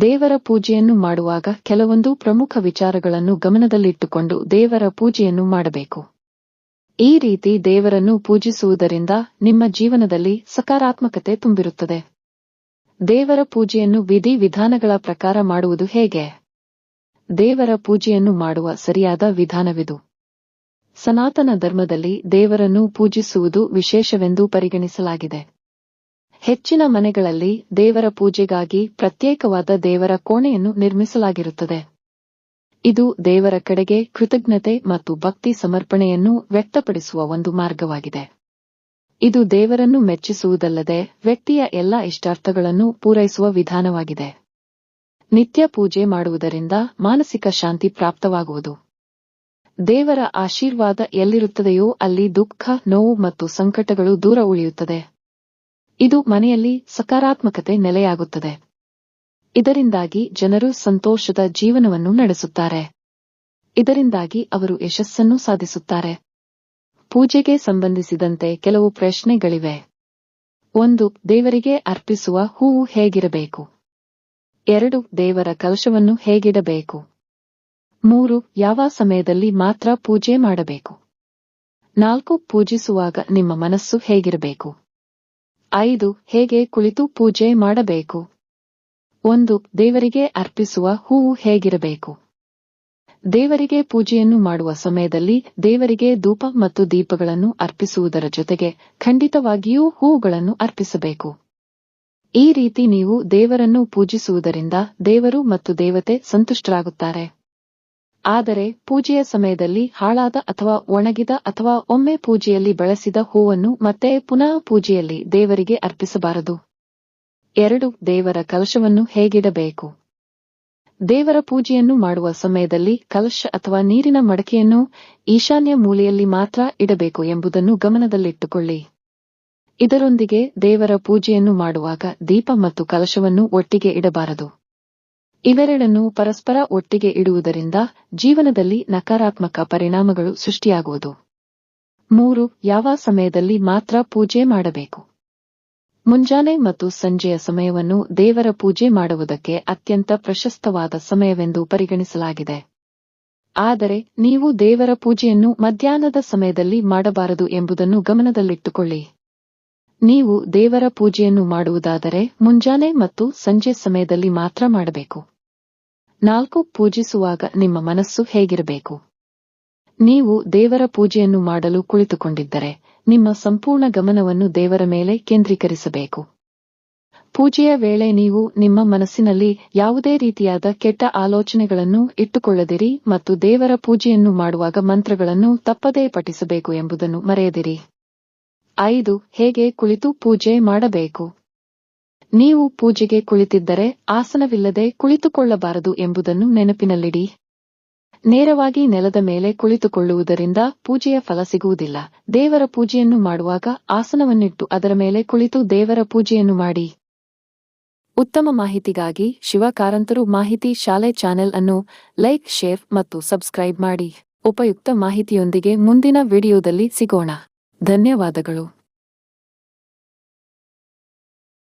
ದೇವರ ಪೂಜೆಯನ್ನು ಮಾಡುವಾಗ ಕೆಲವೊಂದು ಪ್ರಮುಖ ವಿಚಾರಗಳನ್ನು ಗಮನದಲ್ಲಿಟ್ಟುಕೊಂಡು ದೇವರ ಪೂಜೆಯನ್ನು ಮಾಡಬೇಕು. ಈ ರೀತಿ ದೇವರನ್ನು ಪೂಜಿಸುವುದರಿಂದ ನಿಮ್ಮ ಜೀವನದಲ್ಲಿ ಸಕಾರಾತ್ಮಕತೆ ತುಂಬಿರುತ್ತದೆ. ದೇವರ ಪೂಜೆಯನ್ನು ವಿಧಿ ವಿಧಾನಗಳ ಪ್ರಕಾರ ಮಾಡುವುದು ಹೇಗೆ? ದೇವರ ಪೂಜೆಯನ್ನು ಮಾಡುವ ಸರಿಯಾದ ವಿಧಾನವಿದು. ಸನಾತನ ಧರ್ಮದಲ್ಲಿ ದೇವರನ್ನು ಪೂಜಿಸುವುದು ವಿಶೇಷವೆಂದು ಪರಿಗಣಿಸಲಾಗಿದೆ. ಹೆಚ್ಚಿನ ಮನೆಗಳಲ್ಲಿ ದೇವರ ಪೂಜೆಗಾಗಿ ಪ್ರತ್ಯೇಕವಾದ ದೇವರ ಕೋಣೆಯನ್ನು ನಿರ್ಮಿಸಲಾಗಿರುತ್ತದೆ. ಇದು ದೇವರ ಕಡೆಗೆ ಕೃತಜ್ಞತೆ ಮತ್ತು ಭಕ್ತಿ ಸಮರ್ಪಣೆಯನ್ನು ವ್ಯಕ್ತಪಡಿಸುವ ಒಂದು ಮಾರ್ಗವಾಗಿದೆ. ಇದು ದೇವರನ್ನು ಮೆಚ್ಚಿಸುವುದಲ್ಲದೆ ವ್ಯಕ್ತಿಯ ಎಲ್ಲಾ ಇಷ್ಟಾರ್ಥಗಳನ್ನು ಪೂರೈಸುವ ವಿಧಾನವಾಗಿದೆ. ನಿತ್ಯ ಪೂಜೆ ಮಾಡುವುದರಿಂದ ಮಾನಸಿಕ ಶಾಂತಿ ಪ್ರಾಪ್ತವಾಗುವುದು. ದೇವರ ಆಶೀರ್ವಾದ ಎಲ್ಲಿರುತ್ತದೆಯೋ ಅಲ್ಲಿ ದುಃಖ, ನೋವು ಮತ್ತು ಸಂಕಟಗಳು ದೂರ ಉಳಿಯುತ್ತದೆ. ಇದು ಮನೆಯಲ್ಲಿ ಸಕಾರಾತ್ಮಕತೆ ನೆಲೆಯಾಗುತ್ತದೆ. ಇದರಿಂದಾಗಿ ಜನರು ಸಂತೋಷದ ಜೀವನವನ್ನು ನಡೆಸುತ್ತಾರೆ. ಇದರಿಂದಾಗಿ ಅವರು ಯಶಸ್ಸನ್ನು ಸಾಧಿಸುತ್ತಾರೆ. ಪೂಜೆಗೆ ಸಂಬಂಧಿಸಿದಂತೆ ಕೆಲವು ಪ್ರಶ್ನೆಗಳಿವೆ. ಒಂದು, ದೇವರಿಗೆ ಅರ್ಪಿಸುವ ಹೂವು ಹೇಗಿರಬೇಕು? ಎರಡು, ದೇವರ ಕಲಶವನ್ನು ಹೇಗಿಡಬೇಕು? ಮೂರು, ಯಾವ ಸಮಯದಲ್ಲಿ ಮಾತ್ರ ಪೂಜೆ ಮಾಡಬೇಕು? ನಾಲ್ಕು, ಪೂಜಿಸುವಾಗ ನಿಮ್ಮ ಮನಸ್ಸು ಹೇಗಿರಬೇಕು? ಐದು, ಹೇಗೆ ಕುಳಿತು ಪೂಜೆ ಮಾಡಬೇಕು? ಒಂದು, ದೇವರಿಗೆ ಅರ್ಪಿಸುವ ಹೂವು ಹೇಗಿರಬೇಕು? ದೇವರಿಗೆ ಪೂಜೆಯನ್ನು ಮಾಡುವ ಸಮಯದಲ್ಲಿ ದೇವರಿಗೆ ಧೂಪ ಮತ್ತು ದೀಪಗಳನ್ನು ಅರ್ಪಿಸುವುದರ ಜೊತೆಗೆ ಖಂಡಿತವಾಗಿಯೂ ಹೂವುಗಳನ್ನು ಅರ್ಪಿಸಬೇಕು. ಈ ರೀತಿ ನೀವು ದೇವರನ್ನು ಪೂಜಿಸುವುದರಿಂದ ದೇವರು ಮತ್ತು ದೇವತೆ ಸಂತುಷ್ಟರಾಗುತ್ತಾರೆ. ಆದರೆ ಪೂಜೆಯ ಸಮಯದಲ್ಲಿ ಹಾಳಾದ ಅಥವಾ ಒಣಗಿದ ಅಥವಾ ಒಮ್ಮೆ ಪೂಜೆಯಲ್ಲಿ ಬಳಸಿದ ಹೂವನ್ನು ಮತ್ತೆ ಪುನಃ ಪೂಜೆಯಲ್ಲಿ ದೇವರಿಗೆ ಅರ್ಪಿಸಬಾರದು. ಎರಡು, ದೇವರ ಕಲಶವನ್ನು ಹೇಗಿಡಬೇಕು? ದೇವರ ಪೂಜೆಯನ್ನು ಮಾಡುವ ಸಮಯದಲ್ಲಿ ಕಲಶ ಅಥವಾ ನೀರಿನ ಮಡಕೆಯನ್ನು ಈಶಾನ್ಯ ಮೂಲೆಯಲ್ಲಿ ಮಾತ್ರ ಇಡಬೇಕು ಎಂಬುದನ್ನು ಗಮನದಲ್ಲಿಟ್ಟುಕೊಳ್ಳಿ. ಇದರೊಂದಿಗೆ ದೇವರ ಪೂಜೆಯನ್ನು ಮಾಡುವಾಗ ದೀಪ ಮತ್ತು ಕಲಶವನ್ನು ಒಟ್ಟಿಗೆ ಇಡಬಾರದು. ಇವೆರಡನ್ನು ಪರಸ್ಪರ ಒಟ್ಟಿಗೆ ಇಡುವುದರಿಂದ ಜೀವನದಲ್ಲಿ ನಕಾರಾತ್ಮಕ ಪರಿಣಾಮಗಳು ಸೃಷ್ಟಿಯಾಗುವುದು. ಮೂರು, ಯಾವ ಸಮಯದಲ್ಲಿ ಮಾತ್ರ ಪೂಜೆ ಮಾಡಬೇಕು? ಮುಂಜಾನೆ ಮತ್ತು ಸಂಜೆಯ ಸಮಯವನ್ನು ದೇವರ ಪೂಜೆ ಮಾಡುವುದಕ್ಕೆ ಅತ್ಯಂತ ಪ್ರಶಸ್ತವಾದ ಸಮಯವೆಂದು ಪರಿಗಣಿಸಲಾಗಿದೆ. ಆದರೆ, ನೀವು ದೇವರ ಪೂಜೆಯನ್ನು ಮಧ್ಯಾಹ್ನದ ಸಮಯದಲ್ಲಿ ಮಾಡಬಾರದು ಎಂಬುದನ್ನು ಗಮನದಲ್ಲಿಟ್ಟುಕೊಳ್ಳಿ. ನೀವು ದೇವರ ಪೂಜೆಯನ್ನು ಮಾಡುವುದಾದರೆ ಮುಂಜಾನೆ ಮತ್ತು ಸಂಜೆ ಸಮಯದಲ್ಲಿ ಮಾತ್ರ ಮಾಡಬೇಕು. ನಾಲ್ಕು ಪೂಜಿಸುವಾಗ ನಿಮ್ಮ ಮನಸ್ಸು ಹೇಗಿರಬೇಕು? ನೀವು ದೇವರ ಪೂಜೆಯನ್ನು ಮಾಡಲು ಕುಳಿತುಕೊಂಡಿದ್ದರೆ ನಿಮ್ಮ ಸಂಪೂರ್ಣ ಗಮನವನ್ನು ದೇವರ ಮೇಲೆ ಕೇಂದ್ರೀಕರಿಸಬೇಕು. ಪೂಜೆಯ ವೇಳೆ ನೀವು ನಿಮ್ಮ ಮನಸ್ಸಿನಲ್ಲಿ ಯಾವುದೇ ರೀತಿಯಾದ ಕೆಟ್ಟ ಆಲೋಚನೆಗಳನ್ನು ಇಟ್ಟುಕೊಳ್ಳದಿರಿ ಮತ್ತು ದೇವರ ಪೂಜೆಯನ್ನು ಮಾಡುವಾಗ ಮಂತ್ರಗಳನ್ನು ತಪ್ಪದೇ ಪಠಿಸಬೇಕು ಎಂಬುದನ್ನು ಮರೆಯದಿರಿ. ಐದು, ಹೇಗೆ ಕುಳಿತು ಪೂಜೆ ಮಾಡಬೇಕು? ನೀವು ಪೂಜೆಗೆ ಕುಳಿತಿದ್ದರೆ ಆಸನವಿಲ್ಲದೆ ಕುಳಿತುಕೊಳ್ಳಬಾರದು ಎಂಬುದನ್ನು ನೆನಪಿನಲ್ಲಿಡಿ. ನೇರವಾಗಿ ನೆಲದ ಮೇಲೆ ಕುಳಿತುಕೊಳ್ಳುವುದರಿಂದ ಪೂಜೆಯ ಫಲ ಸಿಗುವುದಿಲ್ಲ. ದೇವರ ಪೂಜೆಯನ್ನು ಮಾಡುವಾಗ ಆಸನವನ್ನಿಟ್ಟು ಅದರ ಮೇಲೆ ಕುಳಿತು ದೇವರ ಪೂಜೆಯನ್ನು ಮಾಡಿ. ಉತ್ತಮ ಮಾಹಿತಿಗಾಗಿ ಶಿವಕಾರಂತರು ಮಾಹಿತಿ ಶಾಲೆ ಚಾನೆಲ್ ಅನ್ನು ಲೈಕ್, ಶೇರ್ ಮತ್ತು ಸಬ್ಸ್ಕ್ರೈಬ್ ಮಾಡಿ. ಉಪಯುಕ್ತ ಮಾಹಿತಿಯೊಂದಿಗೆ ಮುಂದಿನ ವಿಡಿಯೋದಲ್ಲಿ ಸಿಗೋಣ. ಧನ್ಯವಾದಗಳು.